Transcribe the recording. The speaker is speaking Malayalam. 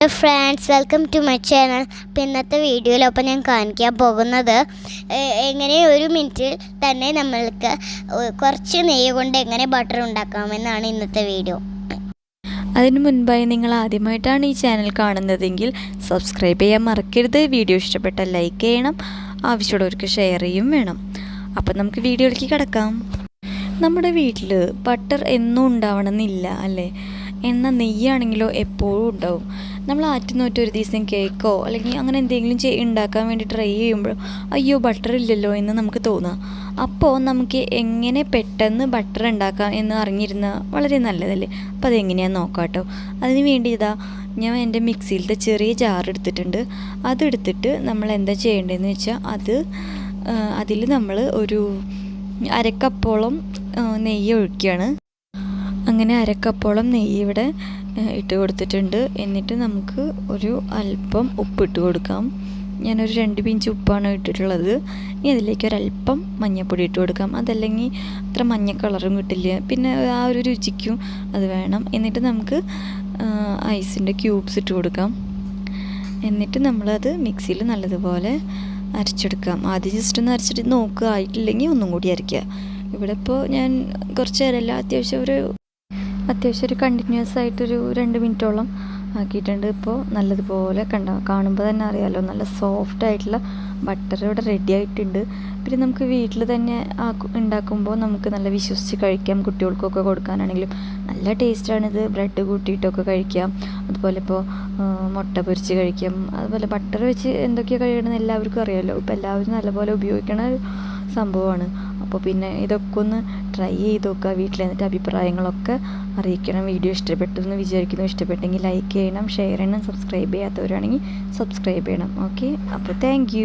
Friends welcome to my channel അപ്പോൾ ഇന്നത്തെ വീഡിയോയിൽ അപ്പോൾ ഞാൻ കാണിക്കാൻ പോകുന്നത് എങ്ങനെ ഒരു മിനിറ്റിൽ തന്നെ നമ്മൾക്ക് കുറച്ച് നെയ്യ് കൊണ്ട് എങ്ങനെ ബട്ടർ ഉണ്ടാക്കാമെന്നാണ് ഇന്നത്തെ വീഡിയോ അതിനു മുൻപായി നിങ്ങൾ ആദ്യമായിട്ടാണ് ഈ ചാനൽ കാണുന്നതെങ്കിൽ സബ്സ്ക്രൈബ് ചെയ്യാൻ മറക്കരുത് വീഡിയോ ഇഷ്ടപ്പെട്ട ലൈക്ക് ചെയ്യണം ആവശ്യമുള്ളവർക്ക് ഷെയർ ചെയ്യും വേണം. അപ്പം നമുക്ക് വീഡിയോയിലേക്ക് കിടക്കാം. നമ്മുടെ വീട്ടിൽ ബട്ടർ എന്നും ഉണ്ടാവണമെന്നില്ല അല്ലേ? എന്നാൽ നെയ്യാണെങ്കിലോ എപ്പോഴും ഉണ്ടാവും. നമ്മൾ ആറ്റുനോറ്റ് ഒരു ദിവസം കേക്കോ അല്ലെങ്കിൽ അങ്ങനെ എന്തെങ്കിലും ചെയ് ഉണ്ടാക്കാൻ വേണ്ടി ട്രൈ ചെയ്യുമ്പോഴോ അയ്യോ ബട്ടർ ഇല്ലല്ലോ എന്ന് നമുക്ക് തോന്നാം. അപ്പോൾ നമുക്ക് എങ്ങനെ പെട്ടെന്ന് ബട്ടർ ഉണ്ടാക്കാം എന്ന് അറിഞ്ഞിരുന്ന വളരെ നല്ലതല്ലേ? അപ്പോൾ അതെങ്ങനെയാണെന്ന് നോക്കാം കേട്ടോ അതിന് വേണ്ടി ഇതാ ഞാൻ എന്റെ മിക്സിയിലത്തെ ചെറിയ ജാർ എടുത്തിട്ടുണ്ട്. അതെടുത്തിട്ട് നമ്മൾ എന്താ ചെയ്യേണ്ടതെന്ന് വെച്ചാൽ അത് അതിൽ നമ്മൾ ഒരു അരക്കപ്പോളം നെയ്യ് ഒഴിക്കുകയാണ്. അങ്ങനെ അരക്കപ്പോളം നെയ്യ് ഇവിടെ ഇട്ട് കൊടുത്തിട്ടുണ്ട്. എന്നിട്ട് നമുക്ക് ഒരു അല്പം ഉപ്പിട്ട് കൊടുക്കാം. ഞാനൊരു രണ്ട് പിഞ്ച് ഉപ്പാണ് ഇട്ടിട്ടുള്ളത്. ഇനി അതിലേക്ക് ഒരല്പം മഞ്ഞൾപ്പൊടി ഇട്ട് കൊടുക്കാം. അതല്ലെങ്കിൽ അത്ര മഞ്ഞ കളറും കിട്ടില്ല. പിന്നെ ആ ഒരു രുചിക്കും അത് വേണം. എന്നിട്ട് നമുക്ക് ഐസിന്റെ ക്യൂബ്സ് ഇട്ട് കൊടുക്കാം. എന്നിട്ട് നമ്മളത് മിക്സിയിൽ നല്ലതുപോലെ അരച്ചെടുക്കാം. ആദ്യം ജസ്റ്റ് ഒന്ന് അരച്ചിട്ട് നോക്കുക. ആയിട്ടില്ലെങ്കിൽ ഒന്നും കൂടി അരയ്ക്കുക. ഇവിടെ ഇപ്പോൾ ഞാൻ കുറച്ച് നേരമല്ല. അത്യാവശ്യം ഒരു അത്യാവശ്യം ഒരു കണ്ടിന്യൂസ് ആയിട്ടൊരു രണ്ട് മിനിറ്റോളം ആക്കിയിട്ടുണ്ട്. ഇപ്പോൾ നല്ലതുപോലെ കണ്ട കാണുമ്പോൾ തന്നെ അറിയാമല്ലോ നല്ല സോഫ്റ്റ് ആയിട്ടുള്ള ബട്ടർ ഇവിടെ റെഡി ആയിട്ടുണ്ട്. പിന്നെ നമുക്ക് വീട്ടിൽ തന്നെ ഉണ്ടാക്കുമ്പോൾ നമുക്ക് നല്ല വിശ്വസിച്ച് കഴിക്കാം. കുട്ടികൾക്കൊക്കെ കൊടുക്കാനാണെങ്കിലും നല്ല ടേസ്റ്റാണിത് ബ്രെഡ് കൂട്ടിയിട്ടൊക്കെ കഴിക്കാം. അതുപോലെ ഇപ്പോൾ മുട്ട പൊരിച്ച് കഴിക്കാം. അതുപോലെ ബട്ടർ വെച്ച് എന്തൊക്കെയാണ് കഴിയണമെന്ന് എല്ലാവർക്കും അറിയാമല്ലോ ഇപ്പോൾ എല്ലാവരും നല്ലപോലെ ഉപയോഗിക്കണ സംഭവമാണ്. അപ്പോൾ പിന്നെ ഇതൊക്കെ ഒന്ന് ട്രൈ ചെയ്ത് നോക്കുക. വീട്ടിൽ എന്നിട്ട് അഭിപ്രായങ്ങളൊക്കെ അറിയിക്കണം. വീഡിയോ ഇഷ്ടപ്പെട്ടു എന്ന് വിചാരിക്കുന്നു. ഇഷ്ടപ്പെട്ടെങ്കിൽ ലൈക്ക് ചെയ്യണം ഷെയർ ചെയ്യണം സബ്സ്ക്രൈബ് ചെയ്യാത്തവരാണെങ്കിൽ സബ്സ്ക്രൈബ് ചെയ്യണം. ഓക്കെ അപ്പോൾ താങ്ക്